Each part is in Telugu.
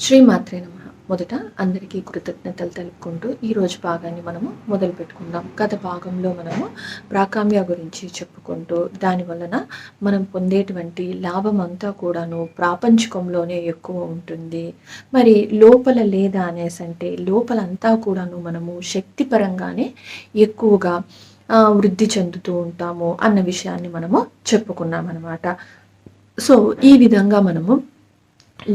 శ్రీమాత్రే నమ. మొదట అందరికీ కృతజ్ఞతలు తెలుపుకుంటూ ఈరోజు భాగాన్ని మనము మొదలు పెట్టుకుందాం. గత భాగంలో మనము ప్రాకామ్య గురించి చెప్పుకుంటూ దాని వలన మనం పొందేటువంటి లాభం అంతా కూడాను ప్రాపంచికంలోనే ఎక్కువ ఉంటుంది. మరి లోపల లేదా అనేసి అంటే లోపలంతా కూడాను మనము శక్తిపరంగానే ఎక్కువగా వృద్ధి చెందుతూ ఉంటాము అన్న విషయాన్ని మనము చెప్పుకున్నాం అనమాట సో ఈ విధంగా మనము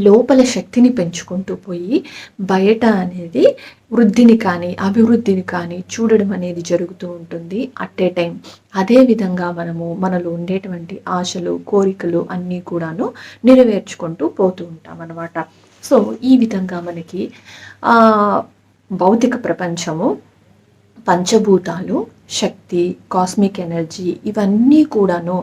లోపల శక్తిని పెంచుకుంటూ పోయి బయట అనేది వృద్ధిని కానీ అభివృద్ధిని కానీ చూడడం అనేది జరుగుతూ ఉంటుంది అట్ ఏ టైం అదే విధంగా మనము మనలో ఉండేటువంటి ఆశలు కోరికలు అన్నీ కూడాను నెరవేర్చుకుంటూ పోతూ ఉంటాం అన్నమాట. సో ఈ విధంగా మనకి భౌతిక ప్రపంచము పంచభూతాలు శక్తి కాస్మిక్ ఎనర్జీ ఇవన్నీ కూడాను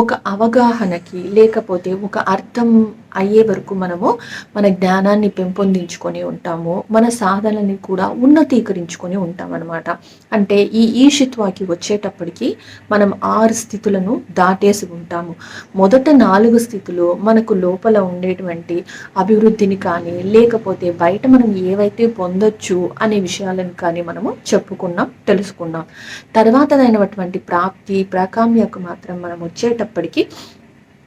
ఒక అవగాహనకి లేకపోతే ఒక అర్థం అయ్యే వరకు మనము మన జ్ఞానాన్ని పెంపొందించుకొని ఉంటాము. మన సాధనని కూడా ఉన్నతీకరించుకొని ఉంటాం అనమాట అంటే ఈ ఈషిత్వాకి వచ్చేటప్పటికి మనం ఆరు స్థితులను దాటేసి ఉంటాము. మొదట నాలుగు స్థితులు మనకు లోపల ఉండేటువంటి అభివృద్ధిని కానీ లేకపోతే బయట మనం ఏవైతే పొందొచ్చు అనే విషయాలను కానీ మనము చెప్పుకున్నాం తెలుసుకున్నాం. తర్వాతదైనటువంటి ప్రాప్తి ప్రాకామ్యకు మాత్రం మనం వచ్చేటప్పటికి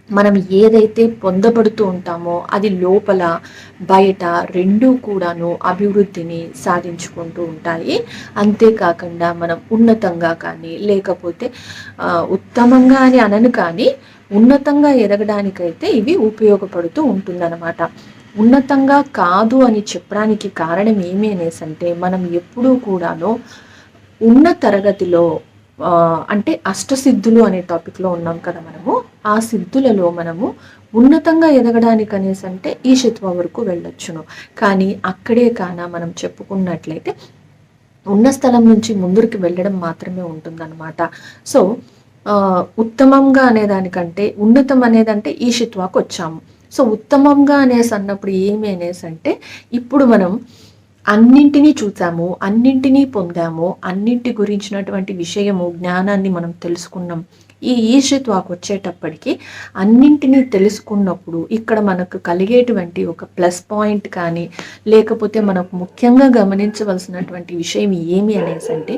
మనం ఏదైతే పొందబడుతూ ఉంటామో అది లోపల బయట రెండూ కూడాను అభివృద్ధిని సాధించుకుంటూ ఉంటాయి. అంతేకాకుండా మనం ఉన్నతంగా కానీ లేకపోతే ఉత్తమంగా అని అనను కానీ ఉన్నతంగా ఎదగడానికైతే ఇవి ఉపయోగపడుతూ ఉంటుందన్నమాట. ఉన్నతంగా కాదు అని చెప్పడానికి కారణం ఏమీ అనేసి అంటే మనం ఎప్పుడూ కూడాను ఉన్న తరగతిలో అంటే అష్టసిద్ధులు అనే టాపిక్లో ఉన్నాం కదా మనము ఆ సిద్ధులలో మనము ఉన్నతంగా ఎదగడానికి అనేసి అంటే ఈ వరకు వెళ్ళొచ్చును. కానీ అక్కడే కాన మనం చెప్పుకున్నట్లయితే ఉన్న స్థలం నుంచి ముందుకు వెళ్ళడం మాత్రమే ఉంటుందన్నమాట. సో ఉత్తమంగా అనేదానికంటే ఉన్నతం అనేదంటే ఈ శిత్వాకు వచ్చాము. సో ఉత్తమంగా అనేసి అన్నప్పుడు ఏమి అనేసి అంటే ఇప్పుడు మనం అన్నింటినీ చూసాము అన్నింటినీ పొందాము అన్నింటి గురించినటువంటి విషయము జ్ఞానాన్ని మనం తెలుసుకున్నాం. ఈ ఈశ్వత్వాకు వచ్చేటప్పటికి అన్నింటినీ తెలుసుకున్నప్పుడు ఇక్కడ మనకు కలిగేటువంటి ఒక ప్లస్ పాయింట్ కానీ లేకపోతే మనకు ముఖ్యంగా గమనించవలసినటువంటి విషయం ఏమి అనేసి అంటే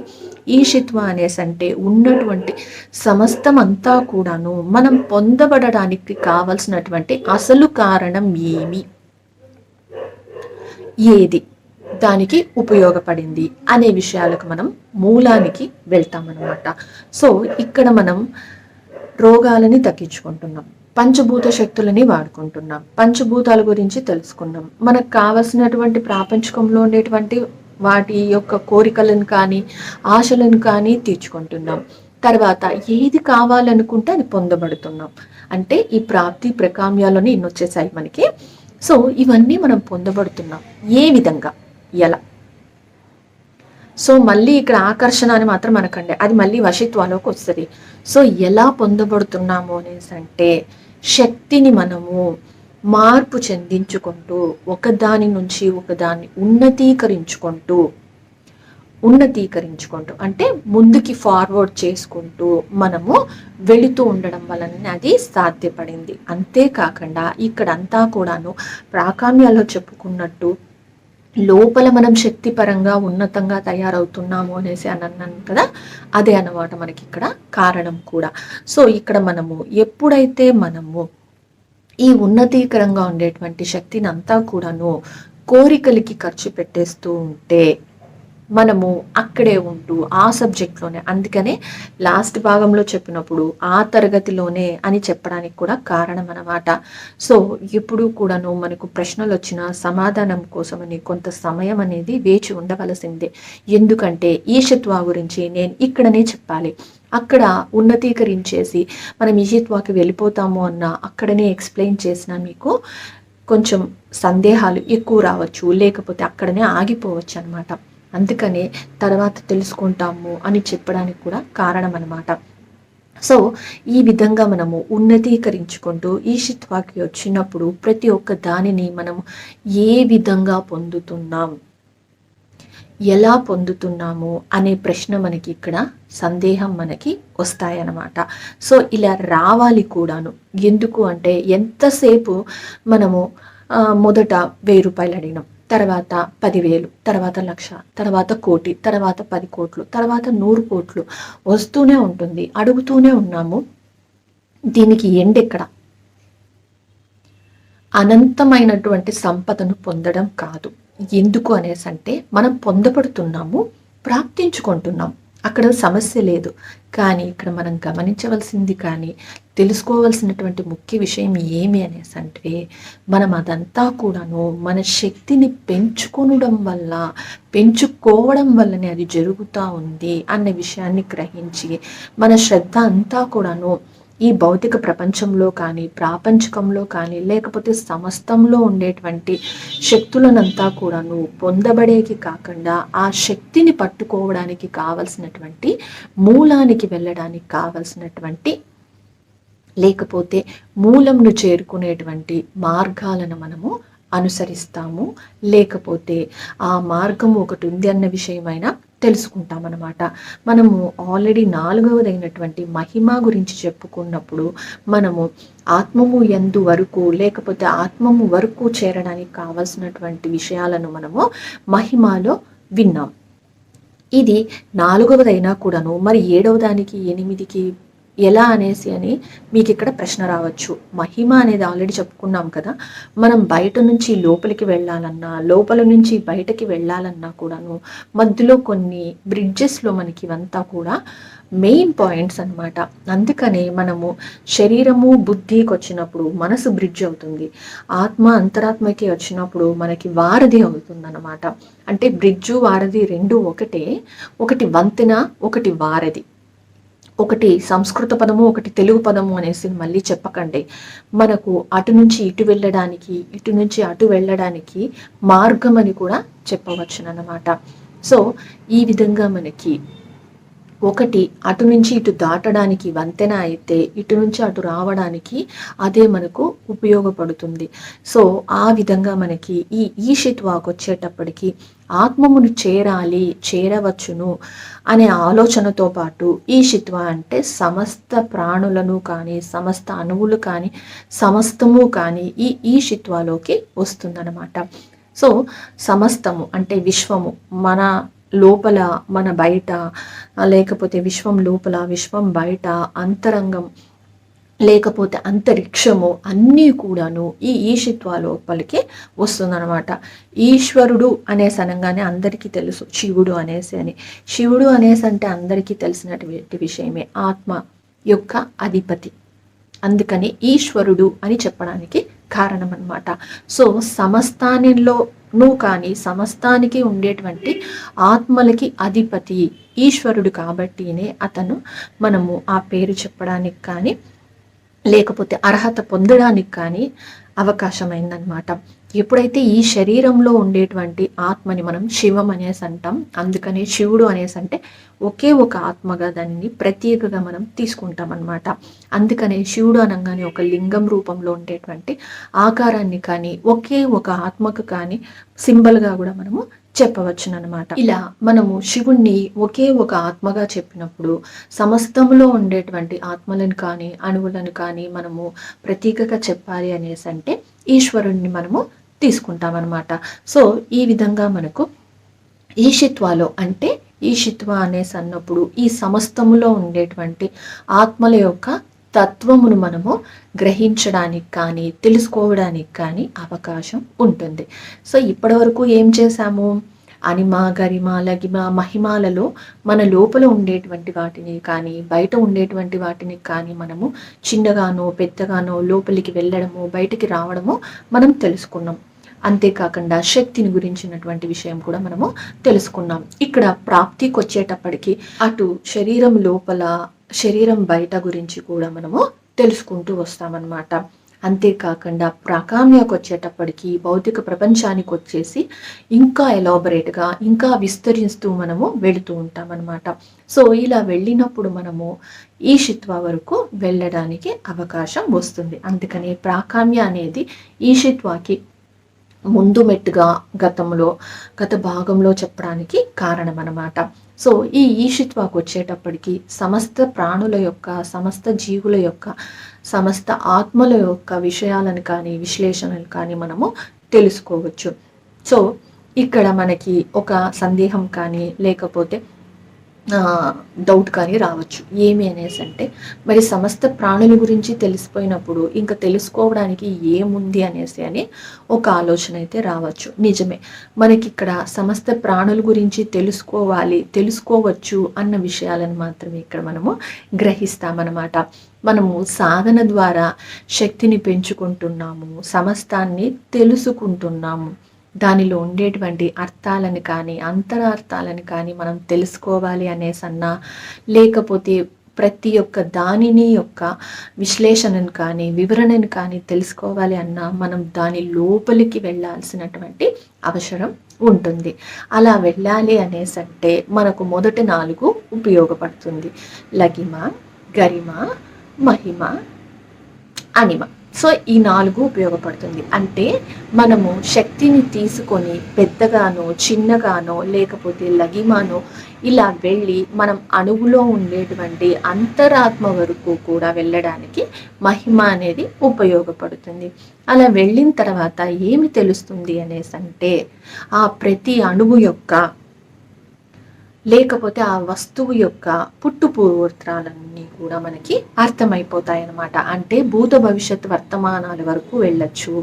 ఈషిత్వ అనేసి అంటే ఉన్నటువంటి సమస్తం అంతా కూడాను మనం పొందబడడానికి కావలసినటువంటి అసలు కారణం ఏమి? ఏది? దానికి ఉపయోగపడింది అనే విషయాలకు మనం మూలానికి వెళ్తామన్నమాట. సో ఇక్కడ మనం రోగాలని తగ్గించుకుంటున్నాం. పంచభూత శక్తులని వాడుకుంటున్నాం. పంచభూతాల గురించి తెలుసుకున్నాం. మనకు కావలసినటువంటి ప్రాపంచకంలో ఉండేటువంటి వాటి యొక్క కోరికలను కానీ ఆశలను కానీ తీర్చుకుంటున్నాం. తర్వాత ఏది కావాలనుకుంటే అది పొందబడుతున్నాం. అంటే ఈ ప్రాప్తి ప్రకామ్యాలని ఇన్ని వచ్చేసాయి మనకి. సో ఇవన్నీ మనం పొందబడుతున్నాం. ఏ విధంగా? ఎలా? సో మళ్ళీ ఇక్కడ ఆకర్షణ అని మాత్రం అనకండి అది మళ్ళీ వశిత్వాలోకి వస్తుంది. సో ఎలా పొందబడుతున్నాము అనేసి అంటే శక్తిని మనము మార్పు చెందించుకుంటూ ఒకదాని నుంచి ఒకదాన్ని ఉన్నతీకరించుకుంటూ ఉన్నతీకరించుకుంటూ అంటే ముందుకి ఫార్వర్డ్ చేసుకుంటూ మనము వెళుతూ ఉండడం వలన అది సాధ్యపడింది. అంతేకాకుండా ఇక్కడంతా కూడాను ప్రాకామ్యాల్లో చెప్పుకున్నట్టు లోపల మనం శక్తి పరంగా ఉన్నతంగా తయారవుతున్నాము అనేసి అని అన్నాను కదా? అదే అన్నమాట మనకి ఇక్కడ కారణం కూడా. సో ఇక్కడ మనము ఎప్పుడైతే మనము ఈ ఉన్నతీకరంగా ఉండేటువంటి శక్తిని అంతా కూడాను కోరికలకి ఖర్చు పెట్టేస్తూ ఉంటే మనము అక్కడే ఉంటూ ఆ సబ్జెక్ట్లోనే. అందుకనే లాస్ట్ భాగంలో చెప్పినప్పుడు ఆ తరగతిలోనే అని చెప్పడానికి కూడా కారణం అన్నమాట సో ఎప్పుడు కూడాను మనకు ప్రశ్నలు వచ్చిన సమాధానం కోసమని కొంత సమయం అనేది వేచి ఉండవలసిందే. ఎందుకంటే ఈషత్వా గురించి నేను ఇక్కడనే చెప్పాలి. అక్కడ ఉన్నతీకరించేసి మనం ఈషత్వాకి వెళ్ళిపోతాము అన్న అక్కడనే ఎక్స్ప్లెయిన్ చేసిన మీకు కొంచెం సందేహాలు ఎక్కువ రావచ్చు. లేకపోతే అక్కడనే ఆగిపోవచ్చు అనమాట అందుకనే తర్వాత తెలుసుకుంటాము అని చెప్పడానికి కూడా కారణం అనమాట సో ఈ విధంగా మనము ఉన్నతీకరించుకుంటూ ఈషిత్వాకి వచ్చినప్పుడు ప్రతి ఒక్క దానిని మనము ఏ విధంగా పొందుతున్నాం? ఎలా పొందుతున్నాము? అనే ప్రశ్న మనకి ఇక్కడ సందేహం మనకి వస్తాయన్నమాట. సో ఇలా రావాలి కూడాను. ఎందుకు అంటే ఎంతసేపు మనము మొదట వెయ్యి రూపాయలు అడిగినాం. తర్వాత పదివేలు తర్వాత లక్ష తర్వాత కోటి తర్వాత పది కోట్లు తర్వాత నూరు కోట్లు వస్తూనే ఉంటుంది అడుగుతూనే ఉన్నాము. దీనికి ఎండ్ ఎక్కడ? అనంతమైనటువంటి సంపదను పొందడం కాదు. ఎందుకు అనేసి అంటే మనం పొందబడుతున్నాము ప్రాప్తించుకుంటున్నాం. అక్కడ సమస్య లేదు. కానీ ఇక్కడ మనం గమనించవలసింది కానీ తెలుసుకోవాల్సినటువంటి ముఖ్య విషయం ఏమి అనేసి అంటే మనం అదంతా కూడాను మన శక్తిని పెంచుకొనడం వల్ల పెంచుకోవడం వల్లనే అది జరుగుతూ ఉంది అన్న విషయాన్ని గ్రహించి మన శ్రద్ధ అంతా కూడాను ఈ భౌతిక ప్రపంచంలో కానీ ప్రాపంచికంలో కానీ లేకపోతే సమస్తంలో ఉండేటువంటి శక్తులనంతా కూడాను పొందబడేకి కాకుండా ఆ శక్తిని పట్టుకోవడానికి కావలసినటువంటి మూలానికి వెళ్ళడానికి కావలసినటువంటి లేకపోతే మూలంను చేరుకునేటువంటి మార్గాలను మనము అనుసరిస్తాము. లేకపోతే ఆ మార్గం ఒకటి ఉంది అన్న విషయమైనా తెలుసుకుంటామన్నమాట. మనము ఆల్రెడీ నాలుగవదైనటువంటి మహిమ గురించి చెప్పుకున్నప్పుడు మనము ఆత్మము ఎందు వరకు లేకపోతే ఆత్మము వరకు చేరడానికి కావలసినటువంటి విషయాలను మనము మహిమలో విన్నాం. ఇది నాలుగవదైనా కూడాను మరి ఏడవ దానికి ఎనిమిదికి ఎలా అనేసి అని మీకు ఇక్కడ ప్రశ్న రావచ్చు. మహిమ అనేది ఆల్రెడీ చెప్పుకున్నాం కదా. మనం బయట నుంచి లోపలికి వెళ్ళాలన్నా లోపల నుంచి బయటకి వెళ్ళాలన్నా కూడాను మధ్యలో కొన్ని బ్రిడ్జెస్లో మనకి ఇవంతా కూడా మెయిన్ పాయింట్స్ అన్నమాట. అందుకనే మనము శరీరము బుద్ధికి వచ్చినప్పుడు మనసు బ్రిడ్జ్ అవుతుంది. ఆత్మ అంతరాత్మకి వచ్చినప్పుడు మనకి వారధి అవుతుంది అనమాట అంటే బ్రిడ్జు వారధి రెండు ఒకటే ఒకటి వంతెన ఒకటి వారధి. ఒకటి సంస్కృత పదము ఒకటి తెలుగు పదము అనేసి మళ్ళీ చెప్పకండి. మనకు అటు నుంచి ఇటు వెళ్ళడానికి ఇటు నుంచి అటు వెళ్ళడానికి మార్గం అని కూడా చెప్పవచ్చు అన్నమాట సో ఈ విధంగా మనకి ఒకటి అటు నుంచి ఇటు దాటడానికి వంతెన అయితే ఇటు నుంచి అటు రావడానికి అదే మనకు ఉపయోగపడుతుంది. సో ఆ విధంగా మనకి ఈ ఈషిత్వాకు వచ్చేటప్పటికి ఆత్మమును చేరాలి చేరవచ్చును అనే ఆలోచనతో పాటు ఈ శిత్వ అంటే సమస్త ప్రాణులను కానీ సమస్త అణువులు కానీ సమస్తము కానీ ఈ ఈ శిత్వలోకి వస్తుందన్నమాట. సో సమస్తము అంటే విశ్వము మన లోపల మన బయట లేకపోతే విశ్వం లోపల విశ్వం బయట అంతరంగం లేకపోతే అంతరిక్షము అన్నీ కూడాను ఈ ఈశిత్వ లోపలికి వస్తుందన్నమాట. ఈశ్వరుడు అనేసి అనగానే అందరికీ తెలుసు శివుడు అనేసి అని. శివుడు అనేసి అంటే అందరికీ తెలిసినటువంటి విషయమే ఆత్మ యొక్క అధిపతి. అందుకని ఈశ్వరుడు అని చెప్పడానికి కారణం అనమాట సో సమస్తానిలోను కానీ సమస్తానికి ఉండేటువంటి ఆత్మలకి అధిపతి ఈశ్వరుడు కాబట్టినే అతను మనము ఆ పేరు చెప్పడానికి కానీ లేకపోతే అర్హత పొందడానికి కానీ అవకాశమైందనమాట ఎప్పుడైతే ఈ శరీరంలో ఉండేటువంటి ఆత్మని మనం శివం అనేసి అంటాం అందుకని శివుడు అనేసి అంటే ఒకే ఒక ఆత్మగా దాన్ని ప్రత్యేకగా మనం తీసుకుంటాం అనమాట అందుకనే శివుడు అనగానే ఒక లింగం రూపంలో ఉండేటువంటి ఆకారాన్ని కానీ ఒకే ఒక ఆత్మకు కానీ సింబల్గా కూడా మనము చెప్పవచ్చునమాట ఇలా మనము శివుణ్ణి ఒకే ఒక ఆత్మగా చెప్పినప్పుడు సమస్తంలో ఉండేటువంటి ఆత్మలను కానీ అణువులను కానీ మనము ప్రతీకగా చెప్పాలి అనేసి అంటే ఈశ్వరుణ్ణి మనము తీసుకుంటామన్నమాట. సో ఈ విధంగా మనకు ఈషిత్వాలో అంటే ఈషిత్వ అనేసి అన్నప్పుడు ఈ సమస్తములో ఉండేటువంటి ఆత్మల యొక్క తత్వమును మనము గ్రహించడానికి కానీ తెలుసుకోవడానికి కానీ అవకాశం ఉంటుంది. సో ఇప్పటివరకు ఏం చేశాము? అనిమ గరిమ లగిమ మహిమాలలో మన లోపల ఉండేటువంటి వాటిని కానీ బయట ఉండేటువంటి వాటిని కానీ మనము చిన్నగానో పెద్దగానో లోపలికి వెళ్ళడము బయటికి రావడము మనం తెలుసుకున్నాం. అంతేకాకుండా శక్తిని గురించినటువంటి విషయం కూడా మనము తెలుసుకున్నాం. ఇక్కడ ప్రాప్తికి వచ్చేటప్పటికి అటు శరీరం లోపల శరీరం బయట గురించి కూడా మనము తెలుసుకుంటూ వస్తామన్నమాట. అంతేకాకుండా ప్రాకామ్యకు వచ్చేటప్పటికి భౌతిక ప్రపంచానికి వచ్చేసి ఇంకా ఎలాబరేట్గా ఇంకా విస్తరిస్తూ మనము వెళుతూ ఉంటామన్నమాట. సో ఇలా వెళ్ళినప్పుడు మనము ఈ షిత్వ వరకు వెళ్ళడానికి అవకాశం వస్తుంది. అందుకని ప్రాకామ్య అనేది ఈ షిత్వాకి ముందు మెట్టుగా గతంలో గత భాగంలో చెప్పడానికి కారణం అన్నమాట సో ఈ ఈషిత్వాకు వచ్చేటప్పటికి సమస్త ప్రాణుల యొక్క సమస్త జీవుల యొక్క సమస్త ఆత్మల యొక్క విషయాలను కానీ విశ్లేషణలు కానీ మనము తెలుసుకోవచ్చు. సో ఇక్కడ మనకి ఒక సందేహం కానీ లేకపోతే డౌట్ కానీ రావచ్చు. ఏమి అనేసి అంటే మరి సమస్త ప్రాణుల గురించి తెలిసిపోయినప్పుడు ఇంకా తెలుసుకోవడానికి ఏముంది అనేసి అని ఒక ఆలోచన అయితే రావచ్చు. నిజమే. మనకి ఇక్కడ సమస్త ప్రాణుల గురించి తెలుసుకోవాలి తెలుసుకోవచ్చు అన్న విషయాలను మాత్రమే ఇక్కడ మనము గ్రహిస్తామన్నమాట. మనము సాధన ద్వారా శక్తిని పెంచుకుంటున్నాము సమస్తాన్ని తెలుసుకుంటున్నాము. దానిలో ఉండేటువంటి అర్థాలను కానీ అంతరార్థాలను కానీ మనం తెలుసుకోవాలి అనేసన్నా లేకపోతే ప్రతి ఒక్క దానిని యొక్క విశ్లేషణను కానీ వివరణను కానీ తెలుసుకోవాలి అన్నా మనం దాని లోపలికి వెళ్ళాల్సినటువంటి అవసరం ఉంటుంది. అలా వెళ్ళాలి అనేసంటే మనకు మొదటి నాలుగు ఉపయోగపడుతుంది. లగిమ గరిమ మహిమ అనిమ. సో ఈ నాలుగు ఉపయోగపడుతుంది. అంటే మనము శక్తిని తీసుకొని పెద్దగానో చిన్నగానో లేకపోతే లగిమానో ఇలా వెళ్ళి మనం అణువులో ఉండేటువంటి అంతరాత్మ వరకు కూడా వెళ్ళడానికి మహిమ అనేది ఉపయోగపడుతుంది. అలా వెళ్ళిన తర్వాత ఏమి తెలుస్తుంది అనేసి అంటే ఆ ప్రతి అణువు యొక్క లేకపోతే ఆ వస్తువు యొక్క పుట్టు పూర్వత్రాలన్నీ కూడా మనకి అర్థమైపోతాయి అన్నమాట అంటే భూత భవిష్యత్ వర్తమానాల వరకు వెళ్ళచ్చు.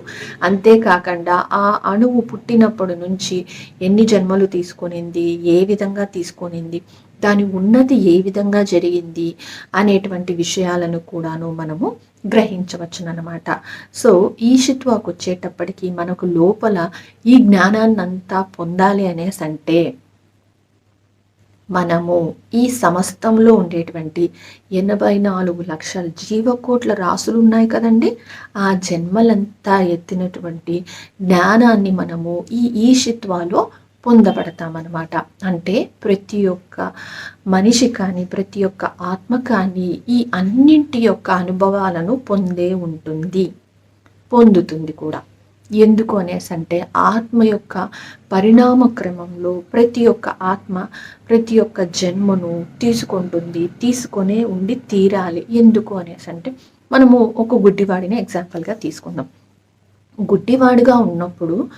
అంతేకాకుండా ఆ అణువు పుట్టినప్పటి నుంచి ఎన్ని జన్మలు తీసుకొనింది ఏ విధంగా తీసుకొనింది దాని ఉన్నతి ఏ విధంగా జరిగింది అనేటువంటి విషయాలను కూడాను మనము గ్రహించవచ్చునమాట సో ఈషిత్వాకు వచ్చేటప్పటికి మనకు లోపల ఈ జ్ఞానాన్నంతా పొందాలి అనేసి అంటే మనము ఈ సమస్తంలో ఉండేటువంటి ఎనభై నాలుగు లక్షల జీవకోట్ల రాసులు ఉన్నాయి కదండి. ఆ జన్మలంతా ఎత్తినటువంటి జ్ఞానాన్ని మనము ఈ ఈషిత్వాలో పొందబడతామన్నమాట. అంటే ప్రతి ఒక్క మనిషి కానీ ప్రతి ఒక్క ఆత్మ కానీ ఈ అన్నింటి యొక్క అనుభవాలను పొందే ఉంటుంది పొందుతుంది కూడా. ఎందుకు అనేసి అంటే ఆత్మ యొక్క పరిణామ క్రమంలో ప్రతి ఒక్క ఆత్మ ప్రతి ఒక్క జన్మను తీసుకుంటుంది తీసుకొనే ఉండి తీరాలి. ఎందుకు అనేసి అంటే మనము ఒక గుడ్డివాడిని ఎగ్జాంపుల్గా తీసుకుందాం. గుడ్డివాడిగా ఉన్నప్పుడు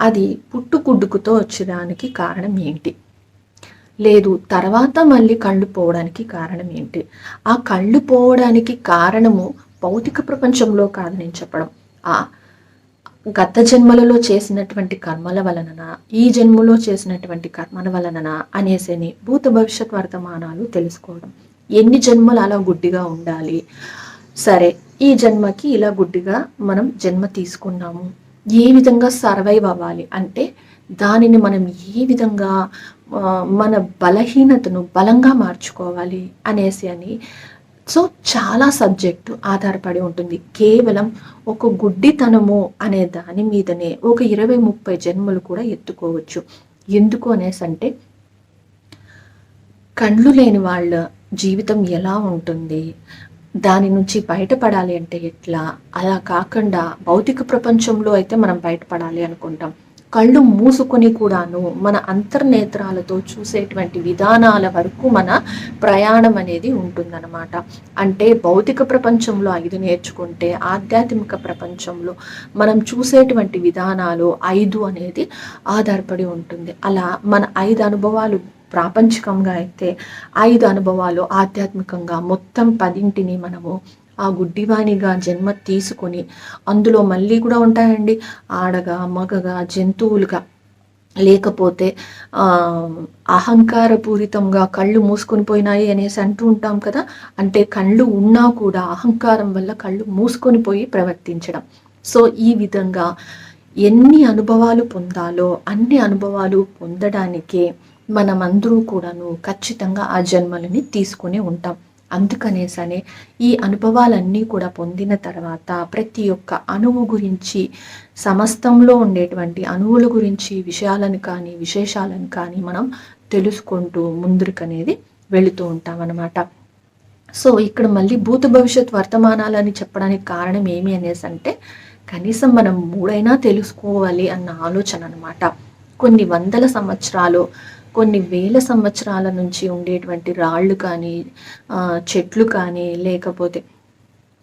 అది పుట్టుకుడ్డుకుతో వచ్చేదానికి కారణం ఏంటి? లేదు తర్వాత మళ్ళీ కళ్ళు పోవడానికి కారణం ఏంటి? ఆ కళ్ళు పోవడానికి కారణము భౌతిక ప్రపంచంలో కాదు నేను చెప్పడం. ఆ గత జన్మలలో చేసినటువంటి కర్మల వలన ఈ జన్మలో చేసినటువంటి కర్మల వలన అనేసి భూత భవిష్యత్ వర్తమానాలు తెలుసుకోవడం. ఎన్ని జన్మలు అలా గుడ్డిగా ఉండాలి? సరే ఈ జన్మకి ఇలా గుడ్డిగా మనం జన్మ తీసుకున్నాము. ఏ విధంగా సర్వైవ్ అవ్వాలి? అంటే దానిని మనం ఏ విధంగా మన బలహీనతను బలంగా మార్చుకోవాలి అనేసి అని సో చాలా సబ్జెక్టు ఆధారపడి ఉంటుంది. కేవలం ఒక గుడ్డితనము అనే దాని మీదనే ఒక ఇరవై ముప్పై జన్మలు కూడా ఎత్తుకోవచ్చు. ఎందుకు అనేసి అంటే కళ్ళు లేని వాళ్ళ జీవితం ఎలా ఉంటుంది? దాని నుంచి బయటపడాలి అంటే ఎట్లా? అలా కాకుండా భౌతిక ప్రపంచంలో అయితే మనం బయటపడాలి అనుకుంటాం. కళ్ళు మూసుకొని కూడాను మన అంతర్నేత్రాలతో చూసేటువంటి విధానాల వరకు మన ప్రయాణం అనేది ఉంటుందన్నమాట. అంటే భౌతిక ప్రపంచంలో ఐదు నేర్చుకుంటే ఆధ్యాత్మిక ప్రపంచంలో మనం చూసేటువంటి విధానాలు ఐదు అనేది ఆధారపడి ఉంటుంది. అలా మన ఐదు అనుభవాలు ప్రాపంచికంగా అయితే ఐదు అనుభవాలు ఆధ్యాత్మికంగా మొత్తం పదింటిని మనము ఆ గుడ్డివాణిగా జన్మ తీసుకొని అందులో మళ్ళీ కూడా ఉంటాయండి. ఆడగా మగగా జంతువులుగా. లేకపోతే అహంకారపూరితంగా కళ్ళు మూసుకొని పోయినాయి అనేసి అంటూ ఉంటాం కదా. అంటే కళ్ళు ఉన్నా కూడా అహంకారం వల్ల కళ్ళు మూసుకొని పోయి ప్రవర్తించడం. సో ఈ విధంగా ఎన్ని అనుభవాలు పొందాలో అన్ని అనుభవాలు పొందడానికే మనమందరూ కూడాను ఖచ్చితంగా ఆ జన్మలని తీసుకునే ఉంటాం. అందుకనేసనే ఈ అనుభవాలన్నీ కూడా పొందిన తర్వాత ప్రతి ఒక్క అణువు గురించి సమస్తంలో ఉండేటువంటి అణువుల గురించి విషయాలను కానీ విశేషాలను కానీ మనం తెలుసుకుంటూ ముందుకనేది వెళుతూ ఉంటామన్నమాట. సో ఇక్కడ మళ్ళీ భూత భవిష్యత్ వర్తమానాలని చెప్పడానికి కారణం ఏమి అనేసి అంటే కనీసం మనం మూడైనా తెలుసుకోవాలి అన్న ఆలోచన అనమాట కొన్ని వందల సంవత్సరాలు కొన్ని వేల సంవత్సరాల నుంచి ఉండేటువంటి రాళ్ళు కానీ చెట్లు కానీ లేకపోతే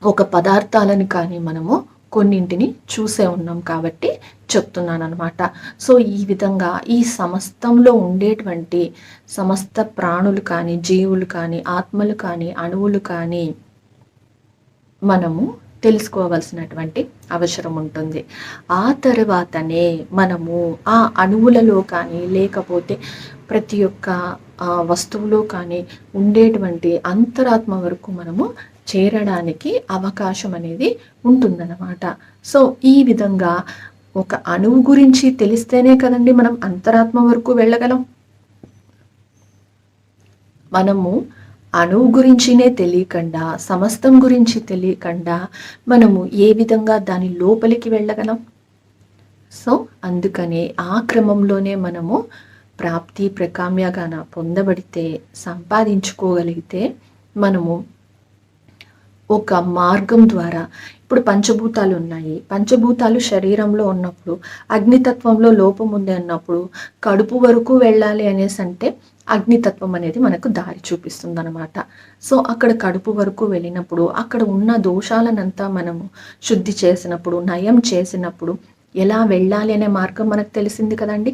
ఒక పదార్థాలను కానీ మనము కొన్నింటిని చూసే ఉన్నాం కాబట్టి చెప్తున్నాను అనమాట సో ఈ విధంగా ఈ సమస్తంలో ఉండేటువంటి సమస్త ప్రాణులు కానీ జీవులు కానీ ఆత్మలు కానీ అణువులు కానీ మనము తెలుసుకోవలసినటువంటి అవసరం ఉంటుంది. ఆ తర్వాతనే మనము ఆ అణువులలో కానీ లేకపోతే ప్రతి ఒక్క వస్తువులో కానీ ఉండేటువంటి అంతరాత్మ వరకు మనము చేరడానికి అవకాశం అనేది ఉంటుందన్నమాట. సో ఈ విధంగా ఒక అణువు గురించి తెలిస్తేనే కదండి మనం అంతరాత్మ వరకు వెళ్ళగలం. మనము అణువు గురించినే తెలియకుండా సమస్తం గురించి తెలియకుండా మనము ఏ విధంగా దాని లోపలికి వెళ్ళగలం. సో అందుకనే ఆ క్రమంలోనే మనము ప్రాప్తి ప్రకామ్యగాన పొందబడితే సంపాదించుకోగలిగితే మనము ఒక మార్గం ద్వారా ఇప్పుడు పంచభూతాలు ఉన్నాయి. పంచభూతాలు శరీరంలో ఉన్నప్పుడు అగ్నితత్వంలో లోపం ఉంది అన్నప్పుడు కడుపు వరకు వెళ్ళాలి అనేసి అంటే అగ్నితత్వం అనేది మనకు దారి చూపిస్తుంది అనమాట సో అక్కడ కడుపు వరకు వెళ్ళినప్పుడు అక్కడ ఉన్న దోషాలనంతా మనము శుద్ధి చేసినప్పుడు నయం చేసినప్పుడు ఎలా వెళ్ళాలి అనే మార్గం మనకు తెలిసింది కదండి?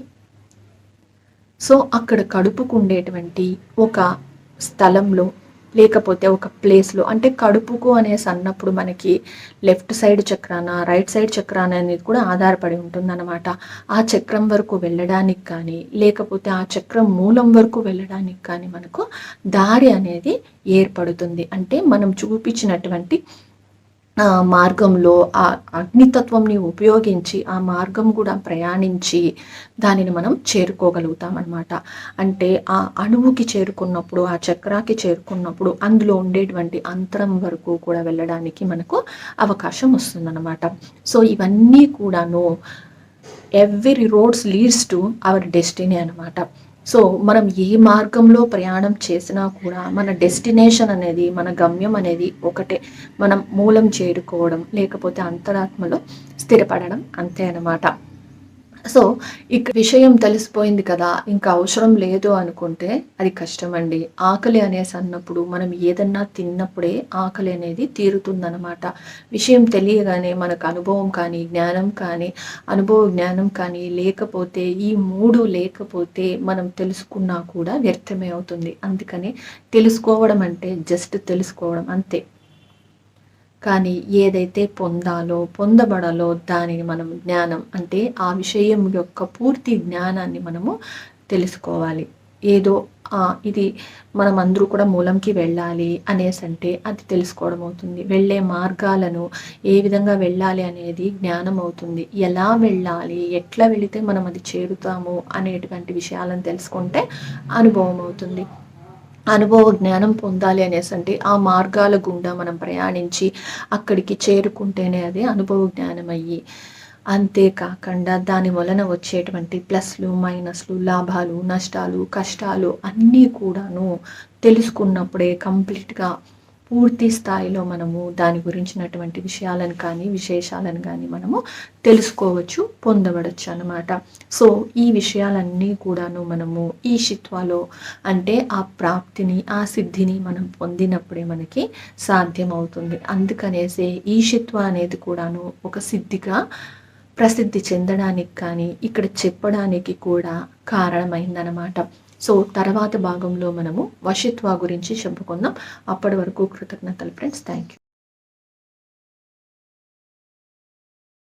సో అక్కడ కడుపుకు ఉండేటువంటి ఒక స్థలంలో లేకపోతే ఒక ప్లేస్లో అంటే కడుపుకు అనేసి అన్నప్పుడు మనకి లెఫ్ట్ సైడ్ చక్రాన రైట్ సైడ్ చక్రాన అనేది కూడా ఆధారపడి ఉంటుందన్నమాట. ఆ చక్రం వరకు వెళ్ళడానికి కానీ లేకపోతే ఆ చక్రం మూలం వరకు వెళ్ళడానికి కానీ మనకు దారి అనేది ఏర్పడుతుంది. అంటే మనం చూపించినటువంటి మార్గంలో ఆ అగ్నితత్వంని ఉపయోగించి ఆ మార్గం కూడా ప్రయాణించి దానిని మనం చేరుకోగలుగుతామనమాట అంటే ఆ అణువుకి చేరుకున్నప్పుడు ఆ చక్రాకి చేరుకున్నప్పుడు అందులో ఉండేటువంటి అంతరం వరకు కూడా వెళ్ళడానికి మనకు అవకాశం వస్తుందన్నమాట. సో ఇవన్నీ కూడాను every roads leads to our destiny అనమాట సో మనం ఏ మార్గంలో ప్రయాణం చేసినా కూడా మన డెస్టినేషన్ అనేది మన గమ్యం అనేది ఒకటే. మనం మూలం చేరుకోవడం లేకపోతే అంతరాత్మలో స్థిరపడడం అంతే అనమాట సో ఇక విషయం తెలిసిపోయింది కదా ఇంకా అవసరం లేదు అనుకుంటే అది కష్టం అండి ఆకలి అనేసి అన్నప్పుడు మనం ఏదన్నా తిన్నప్పుడే ఆకలి అనేది తీరుతుందనమాట విషయం తెలియగానే మనకు అనుభవం కానీ జ్ఞానం కానీ అనుభవ జ్ఞానం కానీ లేకపోతే ఈ మూడు లేకపోతే మనం తెలుసుకున్నా కూడా వ్యర్థమే అవుతుంది. అందుకని తెలుసుకోవడం అంటే జస్ట్ తెలుసుకోవడం అంతే. కానీ ఏదైతే పొందాలో పొందబడాలో దానిని మనం జ్ఞానం అంటే ఆ విషయం యొక్క పూర్తి జ్ఞానాన్ని మనము తెలుసుకోవాలి. ఏదో ఇది మనం అందరూ కూడా మూలంకి వెళ్ళాలి అనేసి అంటే అది తెలుసుకోవడం అవుతుంది. వెళ్ళే మార్గాలను ఏ విధంగా వెళ్ళాలి అనేది జ్ఞానం అవుతుంది. ఎలా వెళ్ళాలి ఎట్లా వెళితే మనం అది చేరుతాము అనేటువంటి విషయాలను తెలుసుకుంటే అనుభవం అవుతుంది. అనుభవ జ్ఞానం పొందాలి అనేసి అంటే ఆ మార్గాల గుండా మనం ప్రయాణించి అక్కడికి చేరుకుంటేనే అది అనుభవ జ్ఞానం అయ్యి అంతేకాకుండా దాని వలన వచ్చేటువంటి ప్లస్లు మైనస్లు లాభాలు నష్టాలు కష్టాలు అన్నీ కూడాను తెలుసుకున్నప్పుడే కంప్లీట్గా పూర్తి స్థాయిలో మనము దాని గురించినటువంటి విషయాలను కానీ విశేషాలను కానీ మనము తెలుసుకోవచ్చు పొందబడచ్చు అనమాట సో ఈ విషయాలన్నీ కూడాను మనము ఈ శిత్వాలో అంటే ఆ ప్రాప్తిని ఆ సిద్ధిని మనం పొందినప్పుడే మనకి సాధ్యమవుతుంది. అందుకనేసే ఈ శిత్వ అనేది కూడాను ఒక సిద్ధిగా ప్రసిద్ధి చెందడానికి కానీ ఇక్కడ చెప్పడానికి కూడా కారణమైందనమాట సో తర్వాత భాగంలో మనము వశిత్వ గురించి చెప్పుకుందాం. అప్పటి వరకు కృతజ్ఞతలు ఫ్రెండ్స్. Thank you